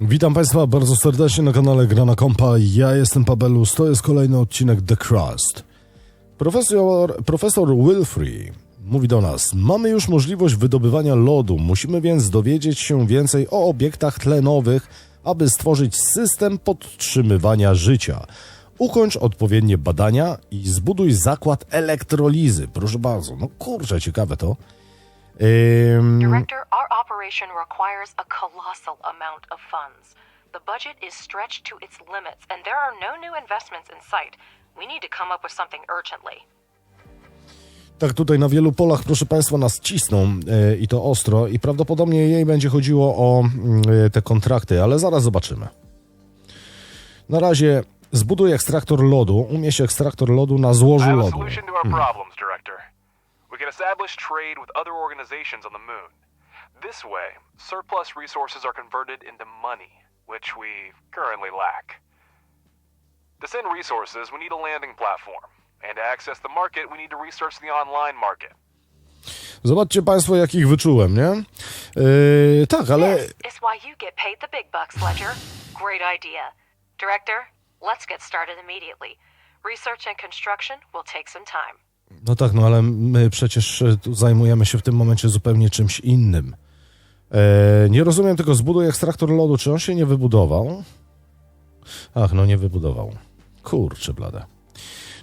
Witam Państwa bardzo serdecznie na kanale Grana Kompa. Ja jestem Pabelus, to jest kolejny odcinek The Crust. Profesor, profesor Wilfrey mówi do nas: Mamy już możliwość wydobywania lodu, musimy więc dowiedzieć się więcej o obiektach tlenowych, aby stworzyć system podtrzymywania życia. Ukończ odpowiednie badania i zbuduj zakład elektrolizy. Proszę bardzo, no kurczę, ciekawe to. Ym, Director, our operation requires a colossal amount of funds. The budget is stretched to its limits, and there are no new investments in sight. We need to come up with something urgently. Tak, tutaj na wielu polach, proszę Państwa, nas cisną e, i to ostro, i prawdopodobnie jej będzie chodziło o mm, e, te kontrakty, ale zaraz zobaczymy. Na razie zbuduj ekstraktor lodu, umieść ekstraktor lodu na złożu lodu. solution We can establish trade with other organizations on the moon. This way, surplus resources are converted into money, which we currently lack. To send resources, we need a landing platform. And to access the market, we need to research the online market. Zobaczcie Państwo, jakich wyczułem, nie? Tak, ale This is why you get paid the big bucks, Ledger. Great idea. Director, let's get started immediately. Research and construction will take some time. No tak, no ale my przecież e, tu zajmujemy się w tym momencie zupełnie czymś innym. E, nie rozumiem tylko, zbuduj ekstraktor lodu, czy on się nie wybudował? Ach, no nie wybudował. Kurczę blade.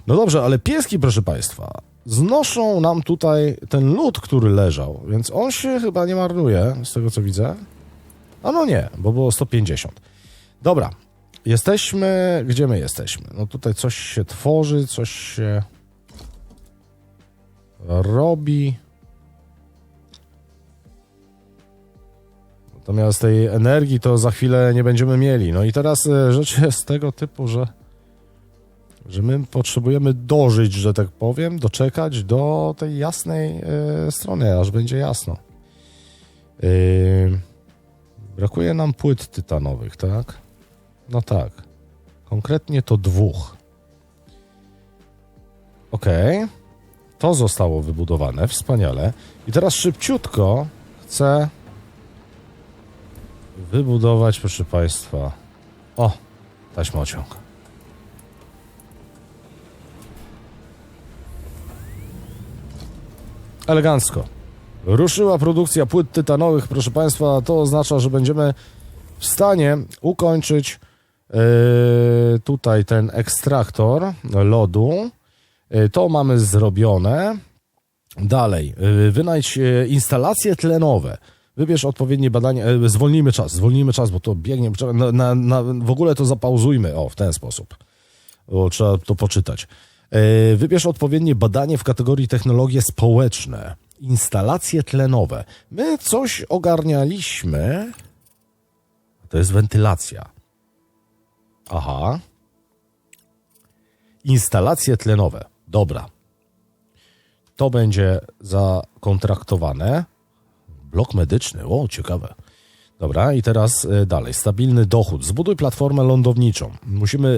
No dobrze, ale pieski, proszę Państwa, znoszą nam tutaj ten lód, który leżał, więc on się chyba nie marnuje, z tego co widzę. A no nie, bo było 150. Dobra, jesteśmy, gdzie my jesteśmy? No tutaj coś się tworzy, coś się robi. Natomiast tej energii to za chwilę nie będziemy mieli. No i teraz e, rzecz jest tego typu, że, że my potrzebujemy dożyć, że tak powiem, doczekać do tej jasnej e, strony, aż będzie jasno. E, brakuje nam płyt tytanowych, tak? No tak. Konkretnie to dwóch. Okej. To zostało wybudowane, wspaniale. I teraz szybciutko chcę wybudować, proszę Państwa. O, taśmociąg. Elegancko. Ruszyła produkcja płyt tytanowych, proszę Państwa. To oznacza, że będziemy w stanie ukończyć yy, tutaj ten ekstraktor lodu. Yy, To mamy zrobione. Dalej, yy, wynajdź yy, instalacje tlenowe. Wybierz odpowiednie badania. yy, Zwolnijmy czas, zwolnijmy czas, bo to biegnie. Na, na, na, w ogóle to zapauzujmy. O, w ten sposób. Bo trzeba to poczytać. Wybierz odpowiednie badanie w kategorii technologie społeczne. Instalacje tlenowe. My coś ogarnialiśmy. To jest wentylacja. Aha. Instalacje tlenowe. Dobra. To będzie zakontraktowane. Blok medyczny. O, ciekawe. Dobra, i teraz y, dalej. Stabilny dochód. Zbuduj platformę lądowniczą. Musimy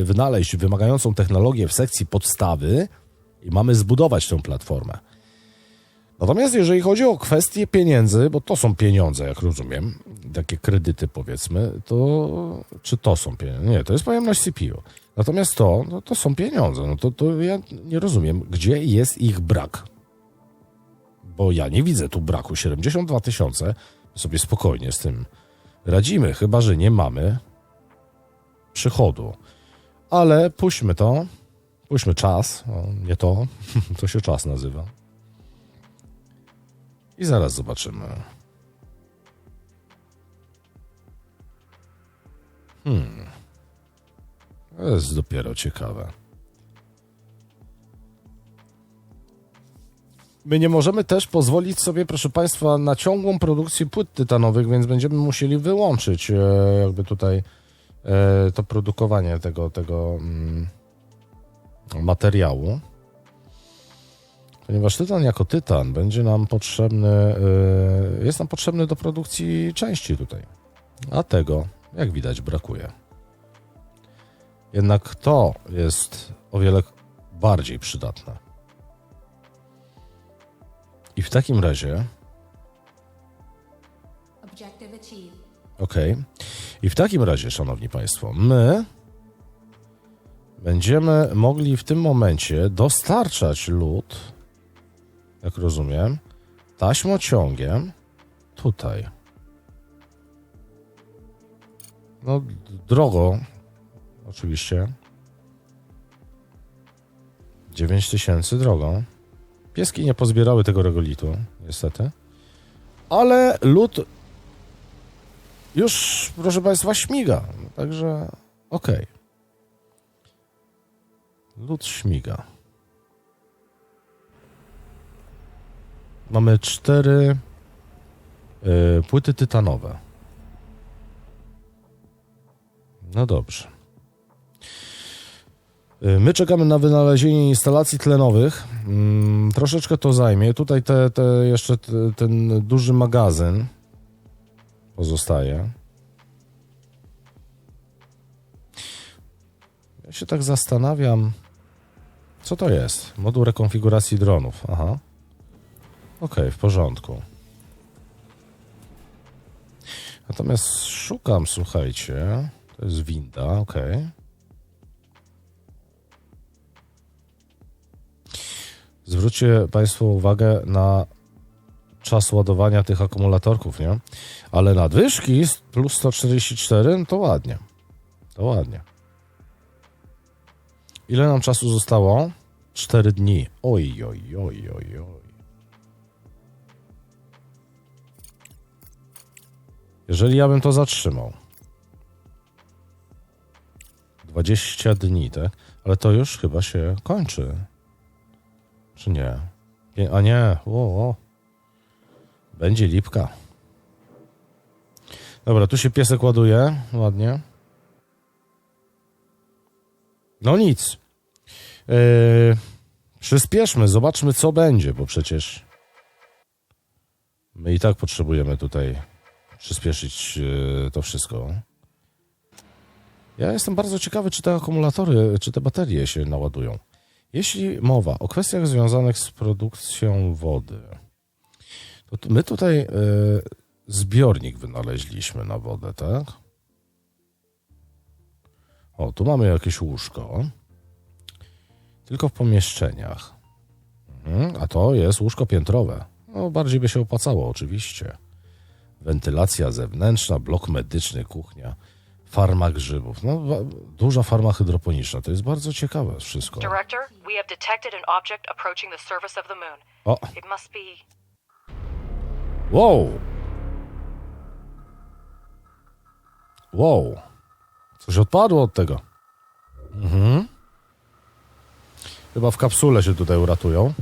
y, wynaleźć wymagającą technologię w sekcji podstawy i mamy zbudować tę platformę. Natomiast jeżeli chodzi o kwestie pieniędzy, bo to są pieniądze, jak rozumiem, takie kredyty powiedzmy, to czy to są pieniądze? Nie, to jest pojemność CPU. Natomiast to, no, to są pieniądze. No to, to ja nie rozumiem, gdzie jest ich brak. Bo ja nie widzę tu braku. 72 tysiące, sobie spokojnie z tym radzimy, chyba że nie mamy przychodu. Ale puśćmy to, puśćmy czas, nie to, to się czas nazywa. I zaraz zobaczymy. Hmm. To jest dopiero ciekawe. My nie możemy też pozwolić sobie, proszę Państwa, na ciągłą produkcję płyt tytanowych, więc będziemy musieli wyłączyć e, jakby tutaj e, to produkowanie tego, tego mm, materiału. Ponieważ tytan jako tytan będzie nam potrzebny, y, jest nam potrzebny do produkcji części tutaj. A tego, jak widać, brakuje. Jednak to jest o wiele bardziej przydatne. I w takim razie, okej. I w takim razie, szanowni państwo, my będziemy mogli w tym momencie dostarczać lód, jak rozumiem, taśmociągiem tutaj. No, drogo, oczywiście. 9 tysięcy drogą. Pieski nie pozbierały tego regolitu, niestety. Ale lód już, proszę Państwa, śmiga. Także okej. Lód śmiga. Mamy cztery y, płyty tytanowe. No dobrze. Y, My czekamy na wynalezienie instalacji tlenowych. Mm, troszeczkę to zajmie. Tutaj te, te jeszcze te, ten duży magazyn pozostaje. Ja się tak zastanawiam, co to jest? Moduł rekonfiguracji dronów. Aha. Okej, w porządku. Natomiast szukam, słuchajcie. To jest winda, okej. Zwróćcie Państwo uwagę na czas ładowania tych akumulatorków, nie? Ale nadwyżki plus 144, no to ładnie. To ładnie. Ile nam czasu zostało? 4 dni. Oj, oj, oj, oj, oj. Jeżeli ja bym to zatrzymał. 20 dni, tak? Ale to już chyba się kończy. Czy nie? a nie, o, o. Będzie lipka. Dobra, tu się piesek ładuje. Ładnie. No nic. Yy, przyspieszmy, zobaczmy co będzie, bo przecież my i tak potrzebujemy tutaj przyspieszyć yy, to wszystko. Ja jestem bardzo ciekawy, czy te akumulatory, czy te baterie się naładują. Jeśli mowa o kwestiach związanych z produkcją wody, to my tutaj y, zbiornik wynaleźliśmy na wodę, tak? O, tu mamy jakieś łóżko. Tylko w pomieszczeniach. Mhm, a to jest łóżko piętrowe. No, bardziej by się opłacało, oczywiście. Wentylacja zewnętrzna, blok medyczny, kuchnia, farma grzybów. No, duża farma hydroponiczna. To jest bardzo ciekawe wszystko. Director, we have detected an object approaching the surface of the moon. O, It must be. wow! Wow! Coś odpadło od tego. Mhm. Chyba w kapsule się tutaj uratują,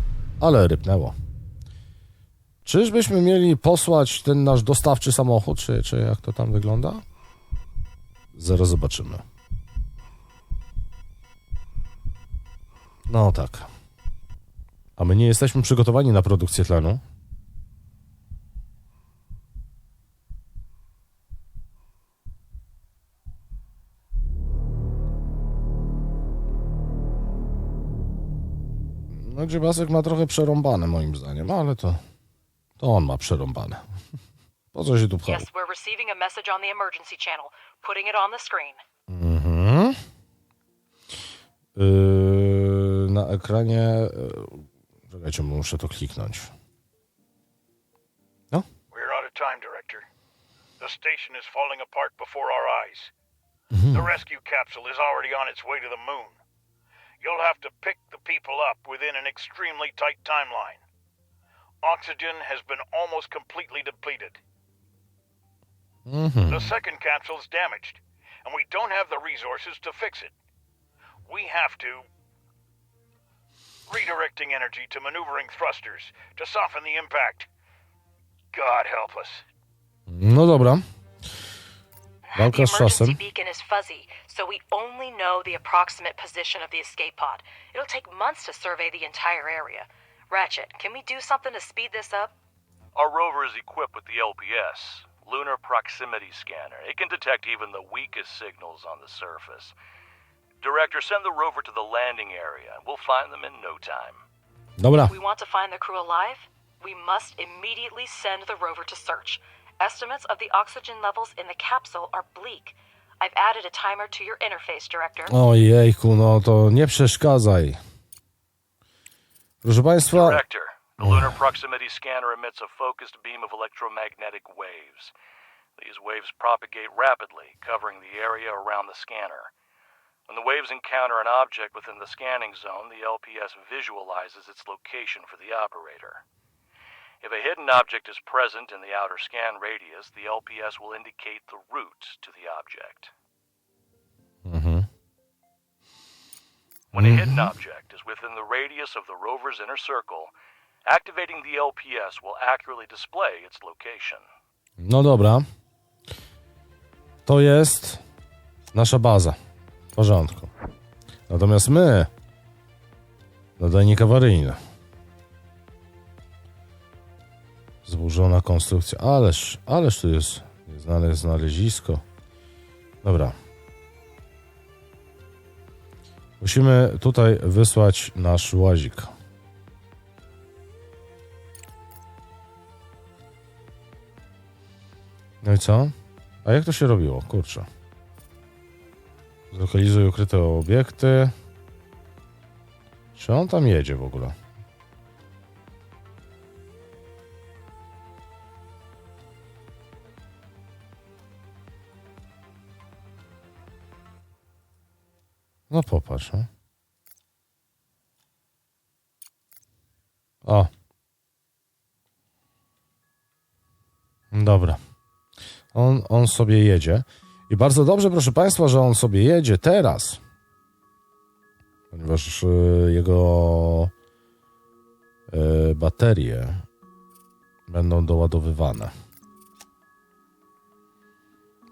ale rybnęło. Czyżbyśmy mieli posłać ten nasz dostawczy samochód, czy, czy jak to tam wygląda? Zaraz zobaczymy. No tak. A my nie jesteśmy przygotowani na produkcję tlenu. No Dziubasek ma trochę przerąbane moim zdaniem, ale to, to on ma przerąbane. Po co się tu pchał? Yes, we're receiving a message on the emergency channel. Putting it on the screen. Mhm. Yy, na ekranie... Yy, czekajcie, muszę to kliknąć. No, We're out of time, Director. The station is falling apart before our eyes. The rescue capsule is already on its way to the moon. You'll have to pick the people up within an extremely tight timeline. Oxygen has been almost completely depleted. Mhm. The second capsule is damaged, and we don't have the resources to fix it. We have to. Redirecting energy to maneuvering thrusters to soften the impact. God help us. no dobra. The Walka z czasem. emergency beacon is fuzzy, so we only know the approximate position of the escape pod. It'll take months to survey the entire area. Ratchet, can we do something to speed this up? Our rover is equipped with the LPS, Lunar Proximity Scanner. It can detect even the weakest signals on the surface. Director, send the rover to the landing area, we'll find them in no time. Dobra. We want to find the crew alive? We must immediately send the rover to search. Estimates of the oxygen levels in the capsule are bleak. I've added a timer to your interface, Director. Ojejku, no to nie przeszkadzaj. Proszę Państwa, Director, the lunar proximity scanner emits a focused beam of electromagnetic waves. These waves propagate rapidly, covering the area around the scanner. When the waves encounter an object within the scanning zone, the LPS visualizes its location for the operator. If a hidden object is present in the outer scan radius, the LPS will indicate the route to the object. Mm-hmm. When a hidden object is within the radius of the rover's inner circle, activating the LPS will accurately display its location. no dobra. To jest nasza baza. W porządku. Natomiast my, nadajnik awaryjny. Zburzona konstrukcja. Ależ, ależ tu jest znane znalezisko. Dobra. Musimy tutaj wysłać nasz łazik. No i co? A jak to się robiło? Kurczę. Zlokalizuj ukryte obiekty. Czy on tam jedzie w ogóle? No popatrz, no. O. Dobra. On, on sobie jedzie. I bardzo dobrze, proszę Państwa, że on sobie jedzie teraz. Ponieważ y, jego y, baterie będą doładowywane.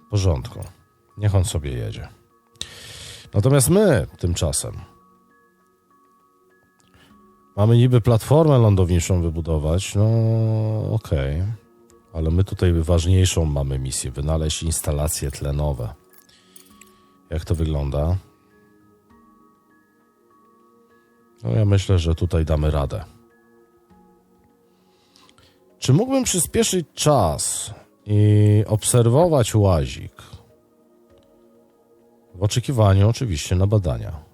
W porządku. Niech on sobie jedzie. Natomiast my tymczasem mamy niby platformę lądowniczą wybudować. No, okej. Ale my tutaj ważniejszą mamy misję wynaleźć instalacje tlenowe. Jak to wygląda? No ja myślę, że tutaj damy radę. Czy mógłbym przyspieszyć czas i obserwować łazik? W oczekiwaniu oczywiście na badania.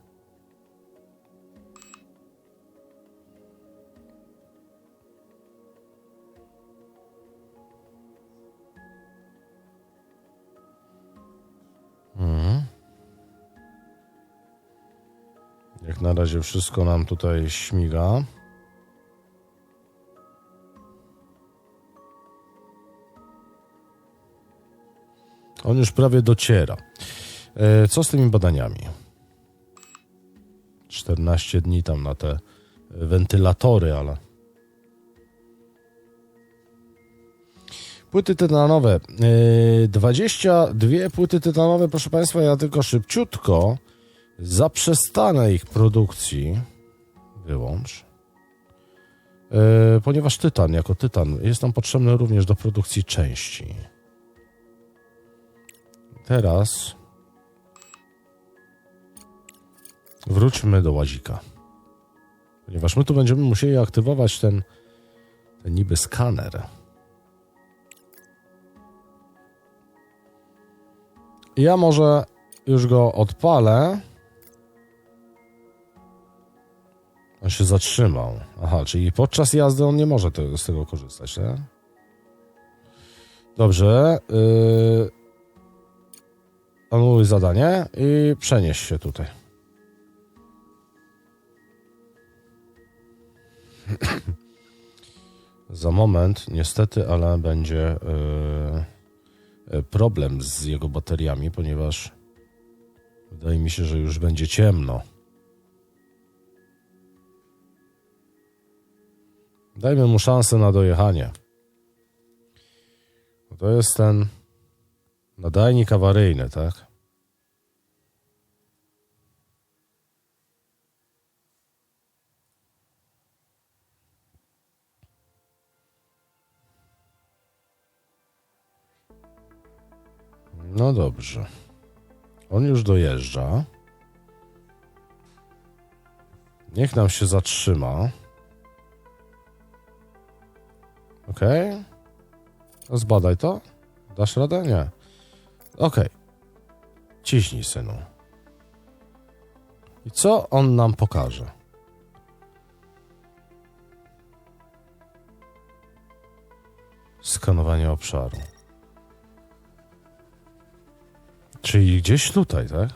Jak na razie wszystko nam tutaj śmiga. On już prawie dociera. E, Co z tymi badaniami? 14 dni tam na te wentylatory, ale. Płyty tytanowe. E, 22 płyty tytanowe, proszę Państwa, ja tylko szybciutko zaprzestanę ich produkcji. Wyłącz. E, ponieważ tytan, jako tytan, jest nam potrzebny również do produkcji części. Teraz wróćmy do łazika. Ponieważ my tu będziemy musieli aktywować ten, ten niby skaner. Ja może już go odpalę. On się zatrzymał. Aha, czyli podczas jazdy on nie może te, z tego korzystać, tak? Dobrze. Yy... Anuluj zadanie i przenieś się tutaj. Za moment, niestety, ale będzie yy, problem z jego bateriami, ponieważ wydaje mi się, że już będzie ciemno. Dajmy mu szansę na dojechanie. To jest ten nadajnik awaryjny, tak? No dobrze. On już dojeżdża. Niech nam się zatrzyma. Ok. Zbadaj to. Dasz radę? Nie. Okej. Ciśnij, synu. I co on nam pokaże? Skanowanie obszaru. Czyli gdzieś tutaj, tak?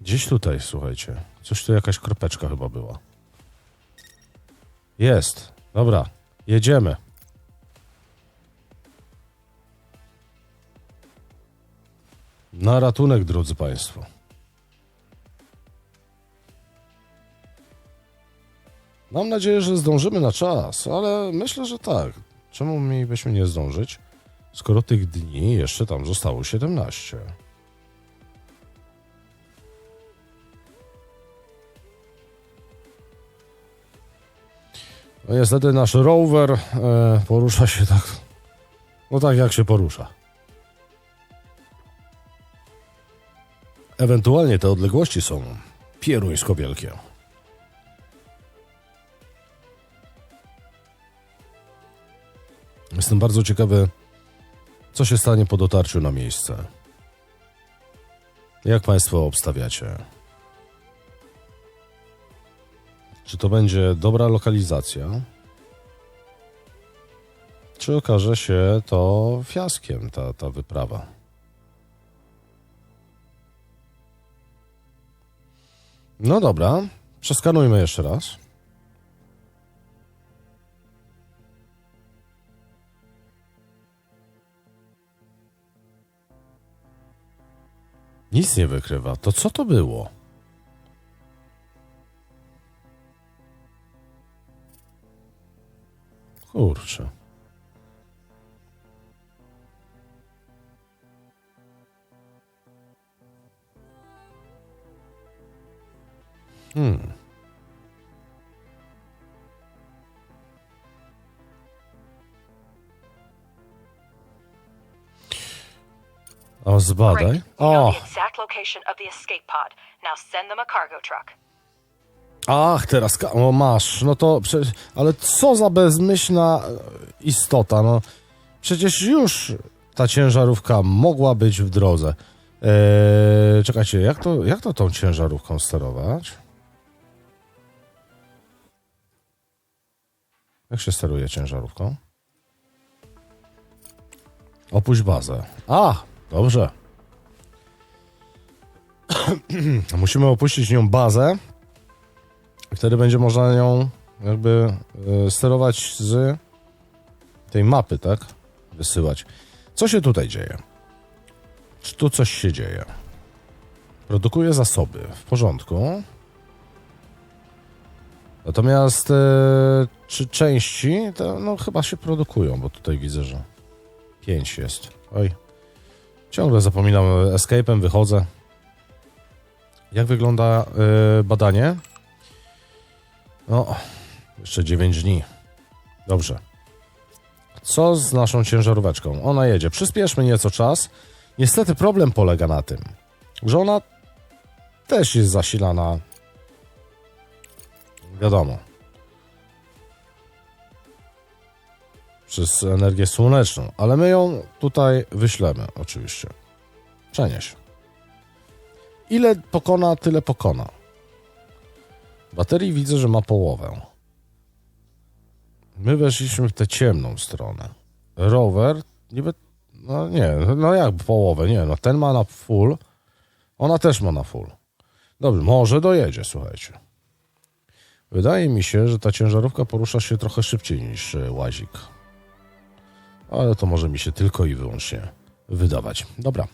Gdzieś tutaj, słuchajcie. Coś tu jakaś kropeczka chyba była. Jest. Dobra, jedziemy. Na ratunek, drodzy Państwo. Mam nadzieję, że zdążymy na czas, ale myślę, że tak. Czemu mielibyśmy nie zdążyć, skoro tych dni jeszcze tam zostało 17? No niestety nasz rower e, porusza się tak, no tak jak się porusza. Ewentualnie te odległości są pieruńsko wielkie. Jestem bardzo ciekawy, co się stanie po dotarciu na miejsce. Jak Państwo obstawiacie? Czy to będzie dobra lokalizacja? Czy okaże się to fiaskiem, ta, ta wyprawa? No dobra, przeskanujmy jeszcze raz. Nic nie wykrywa. To co to było? Kurczę. Hmm. O, zbadaj. Great. We know the exact location of the escape pod. Now send them a cargo truck. Ach, teraz, o masz, no to, prze- ale co za bezmyślna e, istota, no. Przecież już ta ciężarówka mogła być w drodze. Eee, czekajcie, jak to, jak to tą ciężarówką sterować? Jak się steruje ciężarówką? Opuść bazę. A, dobrze. Musimy opuścić nią bazę. Wtedy będzie można nią jakby e, sterować z tej mapy, tak? Wysyłać. Co się tutaj dzieje? Czy tu coś się dzieje? Produkuje zasoby. W porządku. Natomiast e, czy części, to no chyba się produkują, bo tutaj widzę, że pięć jest. Oj. Ciągle zapominam escape'em, wychodzę. Jak wygląda e, badanie? No, jeszcze 9 dni. Dobrze. Co z naszą ciężaróweczką? Ona jedzie. Przyspieszmy nieco czas. Niestety problem polega na tym, że ona też jest zasilana. Wiadomo. Przez energię słoneczną, ale my ją tutaj wyślemy, oczywiście. Przenieś. Ile pokona, tyle pokona. Baterii widzę, że ma połowę. My weszliśmy w tę ciemną stronę. Rower, niby, no nie, no jak połowę, nie, no ten ma na full, ona też ma na full. Dobrze, może dojedzie, słuchajcie. Wydaje mi się, że ta ciężarówka porusza się trochę szybciej niż e, łazik. Ale to może mi się tylko i wyłącznie wydawać. Dobra.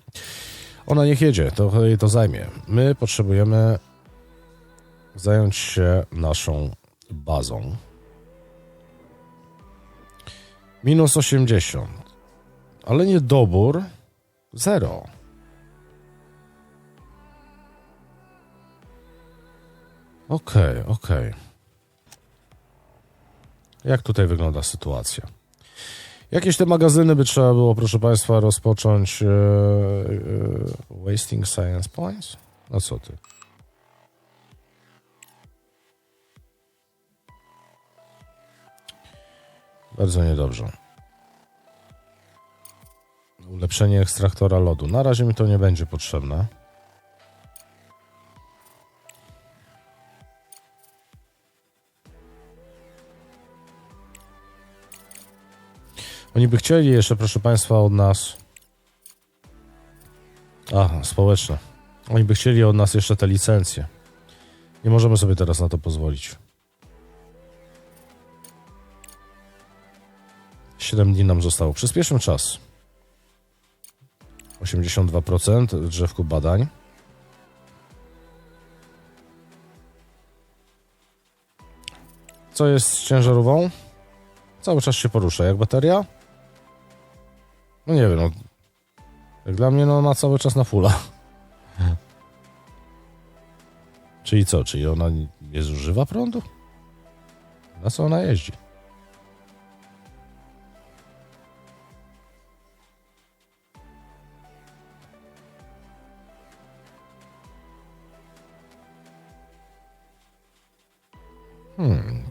Ona niech jedzie, to jej to zajmie. My potrzebujemy zająć się naszą bazą. Minus 80. Ale niedobór zero. Okej, okej. Jak tutaj wygląda sytuacja? Jakieś te magazyny by trzeba było, proszę Państwa, rozpocząć. E, e, wasting Science Points? No co ty? Bardzo niedobrze. Ulepszenie ekstraktora lodu. Na razie mi to nie będzie potrzebne. Oni by chcieli jeszcze, proszę Państwa, od nas. Aha, społeczne. Oni by chcieli od nas jeszcze te licencje. Nie możemy sobie teraz na to pozwolić. 7 dni nam zostało. Przyspieszmy czas. 82% drzewku badań. Co jest z ciężarową? Cały czas się porusza. Jak bateria? No nie wiem, no. Jak dla mnie, no ma cały czas na fulla. Czyli co? Czyli ona nie zużywa prądu? Na co ona jeździ?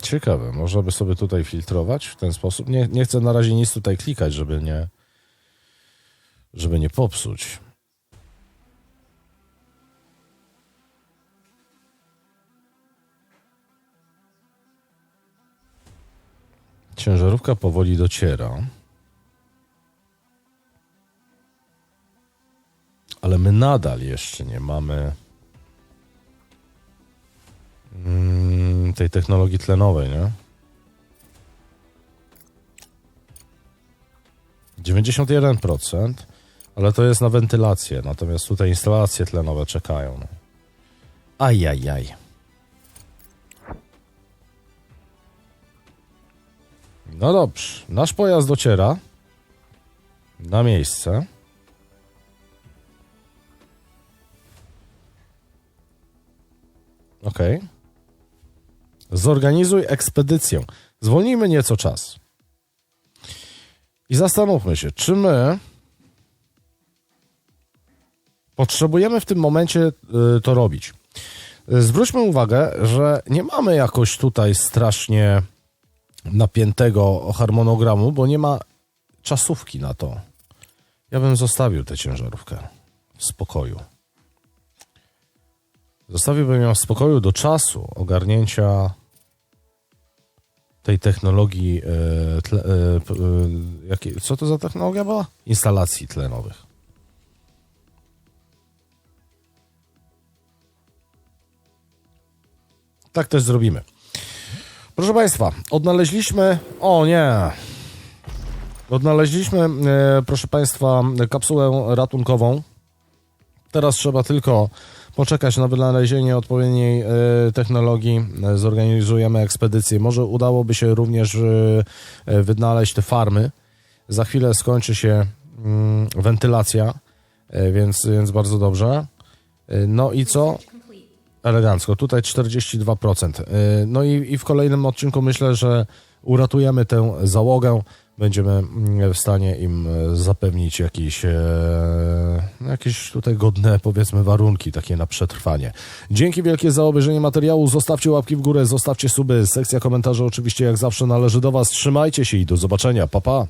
Ciekawe. Można by sobie tutaj filtrować w ten sposób. Nie, nie chcę na razie nic tutaj klikać, żeby nie, żeby nie popsuć. Ciężarówka powoli dociera. Ale my nadal jeszcze nie mamy mm, tej technologii tlenowej, nie? 91%, ale to jest na wentylację, natomiast tutaj instalacje tlenowe czekają. No. Ajajaj. No dobrze, nasz pojazd dociera na miejsce. Ok. Zorganizuj ekspedycję. Zwolnijmy nieco czas. I zastanówmy się, czy my potrzebujemy w tym momencie y, to robić. Y, Zwróćmy uwagę, że nie mamy jakoś tutaj strasznie napiętego harmonogramu, bo nie ma czasówki na to. Ja bym zostawił tę ciężarówkę w spokoju. Zostawiłbym ją w spokoju do czasu ogarnięcia tej technologii. E, tle, e, e, jakie, co to za technologia była? Instalacji tlenowych. Tak też zrobimy. Proszę Państwa, odnaleźliśmy. O nie! Odnaleźliśmy, proszę Państwa, kapsułę ratunkową. Teraz trzeba tylko poczekać na wynalezienie odpowiedniej e, technologii. E, Zorganizujemy ekspedycję. Może udałoby się również e, wynaleźć te farmy. Za chwilę skończy się mm, wentylacja, więc, więc bardzo dobrze. No i co? Elegancko. Tutaj 42%. E, No i, i w kolejnym odcinku myślę, że uratujemy tę załogę. Będziemy mm, w stanie im e, zapewnić jakieś, e, jakieś tutaj godne, powiedzmy, warunki takie na przetrwanie. Dzięki wielkie za obejrzenie materiału. Zostawcie łapki w górę, zostawcie suby. Sekcja komentarzy oczywiście jak zawsze należy do Was. Trzymajcie się i do zobaczenia. Pa, pa.